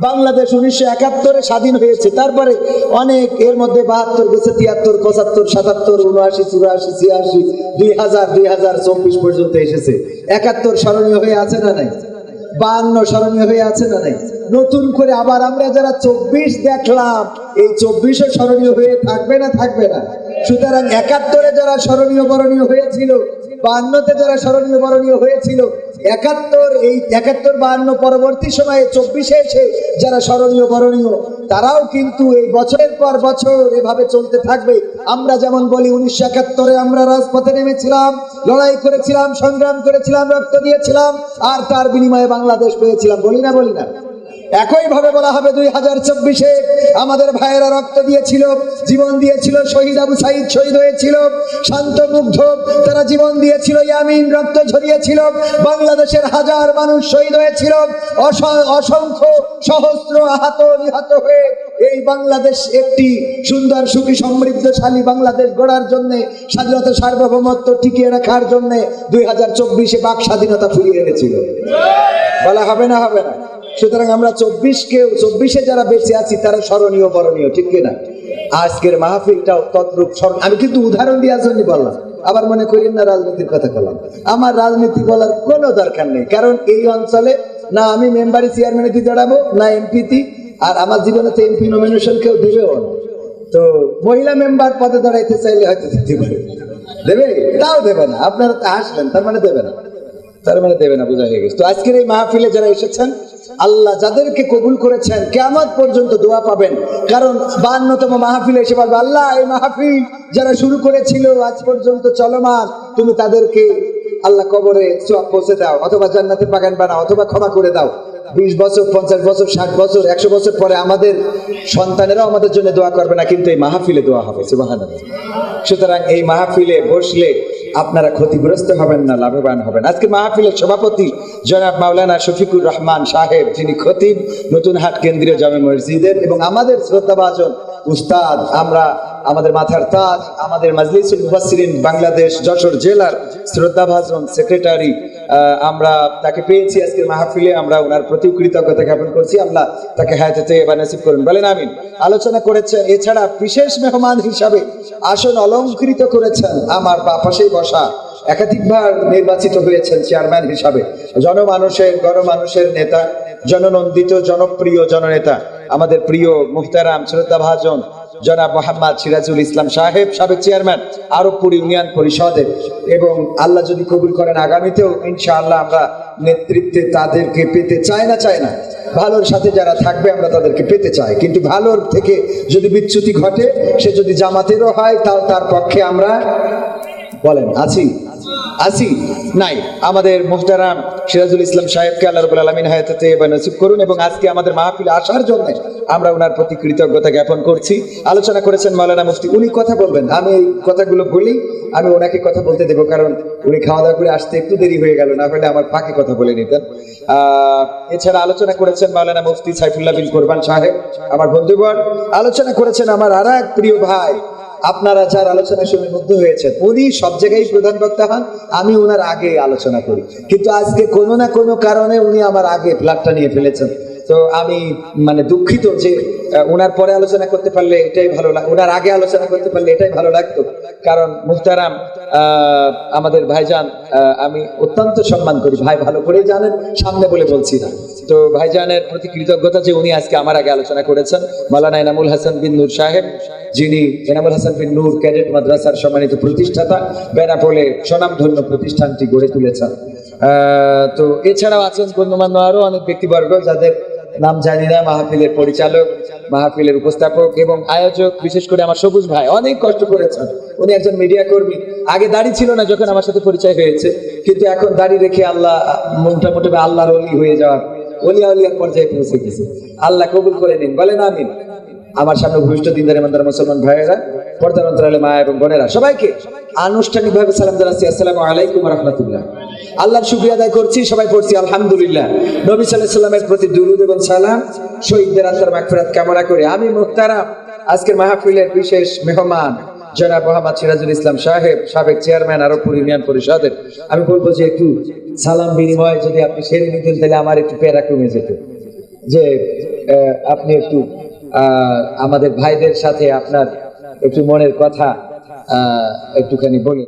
বাংলাদেশ উনিশশো একাত্তরে স্বাধীন হয়েছে। তারপরে অনেক, এর মধ্যে বাহাত্তর গেছে, তিয়াত্তর, পঁচাত্তর, সাতাত্তর, উনআশি, চুরাশি, ছিয়াশি, দুই হাজার দুই হাজার চব্বিশ পর্যন্ত এসেছে। একাত্তর স্মরণীয় হয়ে আছে না নাই? বান্ন স্মরণীয় হয়ে আছে না নাই? নতুন করে আবার আমরা যারা চব্বিশ দেখলাম, এই চব্বিশে স্মরণীয় হয়ে থাকবে না থাকবে না। সুতরাং একাত্তরে যারা স্মরণীয় বরণীয় হয়েছিল বান্নতে যারা স্মরণীয় বরণীয় হয়েছিল, একাত্তর, এই একাত্তর বাহান্ন পরবর্তী সময়ে চব্বিশে এসে যারা স্মরণীয় বরণীয় তারাও কিন্তু এই বছরের পর বছর এভাবে চলতে থাকবে। আমরা যেমন বলি উনিশশো একাত্তরে আমরা রাজপথে নেমেছিলাম, লড়াই করেছিলাম, সংগ্রাম করেছিলাম, রক্ত দিয়েছিলাম, আর তার বিনিময়ে বাংলাদেশ পেয়েছিলাম। বলি না বলি না। একইভাবে বলা হবে দুই হাজার চব্বিশে আমাদের ভাইয়েরা রক্ত দিয়েছিল, জীবন দিয়েছিল, শহীদ আবু সাইদ শহীদ হয়েছিল, শান্ত, মুগ্ধ, তারা জীবন দিয়েছিল, ইয়ামিন রক্ত ঝরিয়েছিল, বাংলাদেশের হাজার মানুষ শহীদ হয়েছিল অসংখ্য সহস্র আহত, নিহত হয়ে এই বাংলাদেশ একটি সুন্দর, সুখী, সমৃদ্ধশালী বাংলাদেশ গড়ার জন্য, স্বাধীনতা, সার্বভৌমত্ব টিকিয়ে রাখার জন্য দুই হাজার চব্বিশে বাক স্বাধীনতা ফিরিয়ে এনেছিল। বলা হবে না হবে না। সুতরাং আমরা চব্বিশ কেউ চব্বিশে যারা বেঁচে আছি, তারা স্মরণীয় বরণীয়, ঠিক কিনা? আজকের মাহফিলটাও তদ্রূপ স্মরণ- আমি কিন্তু উদাহরণ দেওয়ার জন্য বললাম। আবার মনে করেন না, রাজনীতির কথা বললাম। আমার রাজনীতি বলার কোনো দরকার নেই, কারণ এই অঞ্চলে না আমি মেম্বারি চেয়ারম্যানে দিয়ে দাঁড়াবো না এমপিতি আর আমার জীবনে তো এমপি নমিনেশন কেউ দেবেও না। তো মহিলা মেম্বার পদে দাঁড়াইতে চাইলে হয়তো দিতে পারে। দেবে? তাও দেবে না। আপনারা তো হাসলেন, তার মানে দেবে না। তার মানে দেবে না, বোঝা হয়ে গেছে। তো আজকের এই মাহফিলে যারা এসেছেন, আল্লাহ যাদেরকে কবুল করেছেন কেমন পর্যন্ত দোয়া পাবেন। কারণ বান্নতম মাহফিলে এসে বলবে, আল্লাহ, এই মাহফিল যারা শুরু করেছিল, আজ পর্যন্ত চলমান। তুমি তাদেরকে আল্লাহ কবরে পৌঁছে দাও, অথবা জান্নাতে বাগান বানাও, অথবা ক্ষমা করে দাও। বিশ বছর, পঞ্চাশ বছর, ষাট বছর, একশো বছর পরে আমাদের সন্তানেরাও আমাদের জন্য দোয়া করবে না, কিন্তু এই মাহফিলে দোয়া হবে সুতরাং এই মাহফিলে বসলে আপনারা ক্ষতিগ্রস্ত হবেন না, লাভবান হবেন। আজকে মাহফিলের সভাপতি জনাব মাওলানা শফিকুর রহমান সাহেব, যিনি খতিব নতুন হাট কেন্দ্রীয় জামে মসজিদের এবং আমাদের শ্রদ্ধাভাজন উস্তাদ, আমরা আমাদের মাথার তাজ, আমাদের মাজলিসুল মুফাসসিরিন বাংলাদেশ যশোর জেলার শ্রদ্ধাভাজন সেক্রেটারি আমরা তাকে পেয়েছি আজকের মাহফিলে, আমরা ওনার প্রতি কৃতজ্ঞতা জ্ঞাপন করছি, আল্লাহ তাকে হায়াতে এবার নসিব করুন। বলেন আমিন। আলোচনা করেছেন, এছাড়া বিশেষ মেহমান হিসাবে আসন অলঙ্কৃত করেছেন, আমার বা পাশেই বসা একাধিকবার নির্বাচিত হয়েছেন চেয়ারম্যান হিসাবে। জনমানুষের, গণমানুষের নেতা, জননন্দিত, জনপ্রিয় জননেতা। আমাদের প্রিয় মুখতারাম শ্রদ্ধা ভাজন, জনাব মোহাম্মদ সিরাজুল ইসলাম সাহেব, সাবেক চেয়ারম্যান, আরবপুর ইউনিয়ন পরিষদের এবং আল্লাহ যদি কবুল করেন আগামীতেও, ইনশাআল্লাহ আমরা নেতৃত্বে তাদেরকে পেতে চাই না চাই না, ভালোর সাথে যারা থাকবে আমরা তাদেরকে পেতে চাই। কিন্তু ভালোর থেকে যদি বিচ্যুতি ঘটে, সে যদি জামাতেরও হয়, তাও তার পক্ষে আমরা বলেন, আছি? আছি। নাই। আমাদের মুহতারাম সিরাজুল ইসলাম সাহেবকে আল্লাহ রবুল আলমিন হায়াতে এবার নসিব করুন এবং আজকে আমাদের মাহফিলে আসার জন্য আমরা ওনার প্রতি কৃতজ্ঞতা জ্ঞাপন করছি। আলোচনা করেছেন মাওলানা মুফতি। উনি কথা বলবেন। আমি এই কথাগুলো বলি, আমি ওনাকে কথা বলতে দেবো কারণ উনি খাওয়া দাওয়া করে আসতে একটু দেরি হয়ে গেল, না হলে আমার ফাঁকে কথা বলে নিতেন। এছাড়া আলোচনা করেছেন মাওলানা মুফতি সাইফুল্লাহ বিন কোরবান সাহেব, আমার বন্ধুগণ। আলোচনা করেছেন আমার আর প্রিয় ভাই আপনারা যার আলোচনা সময় মুগ্ধ হয়েছেন, উনি সব জায়গায় প্রধান বক্তা হন, আমি ওনার আগে আলোচনা করি। কিন্তু আজকে কোনো না কোনো কারণে উনি আমার আগে ফ্ল্যাটটা নিয়ে ফেলেছেন। তো আমি মানে দুঃখিত যে ওনার পরে আলোচনা করতে পারলে এটাই ভালো লাগ ওনার আগে আলোচনা করতে পারলে এটাই ভালো লাগতো। কারণ মুহতারাম আমাদের ভাইজান আমি অত্যন্ত সম্মান করি। ভাই ভালো করেই জানেন, সামনে বলে বলছি না। তো ভাইজানের প্রতি কৃতজ্ঞতা যে উনি আজকে আমার আগে আলোচনা করেছেন। মালানা এনামুল হাসান বিন নূর সাহেব, যিনি এনামুল হাসান বিন নূর ক্যাডেট মাদ্রাসার সম্মানিত প্রতিষ্ঠাতা, বেনাপোলে স্বনামধন্য প্রতিষ্ঠানটি গড়ে তুলেছেন। তো এছাড়াও আছেন গণ্যমান্য আরও অনেক ব্যক্তিবর্গ, যাদের নাম জানি না, মাহফিলের পরিচালক, মাহফিলের উপস্থাপক এবং আয়োজক, বিশেষ করে আমার সবুজ ভাই, অনেক কষ্ট করেছেন। উনি একজন মিডিয়া কর্মী। আগে দাড়ি ছিল না যখন আমার সাথে পরিচয় হয়েছে, কিন্তু এখন দাড়ি রেখে আল্লাহ মোটামুটি আল্লাহর অলি হয়ে যাওয়ার অলিয়া অলিয়ার পর্যায়ে পৌঁছে গেছে। আল্লাহ কবুল করে নিন, বলেন আমিন। আমার সামনে ভূমিষ্ঠ দিনদার ইমানদার মুসলমান ভাইয়েরা, পর্দার অন্তরালে মা এবং বোনেরা, সবাইকে আনুষ্ঠানিকভাবে সালাম জানাচ্ছি। আসসালামু আলাইকুম রহমতুল্লাহ। আল্লাহর শুক্রিয়া আদায় করছি, সবাই পড়ছি আলহামদুলিল্লাহ। নবী সাল্লাহ সাল্লামের প্রতি দুরুদ এবং সালাম, শহীদদের আত্মার মাগফিরাত কামনা করে। আমি মুহতারাম আজকের মাহফিলের বিশেষ মেহমান, জনাব মোহাম্মদ সিরাজুল ইসলাম সাহেব, সাবেক চেয়ারম্যান আরবপুর ইউনিয়ন পরিষদের। আমি বলব যে একটু সালাম বিনিময় যদি আপনি সেরে নিতেন, তাহলে আমার একটু প্যারা কমে যেত। যে আপনি একটু আমাদের ভাইদের সাথে আপনার একটু মনের কথা একটুখানি বলুন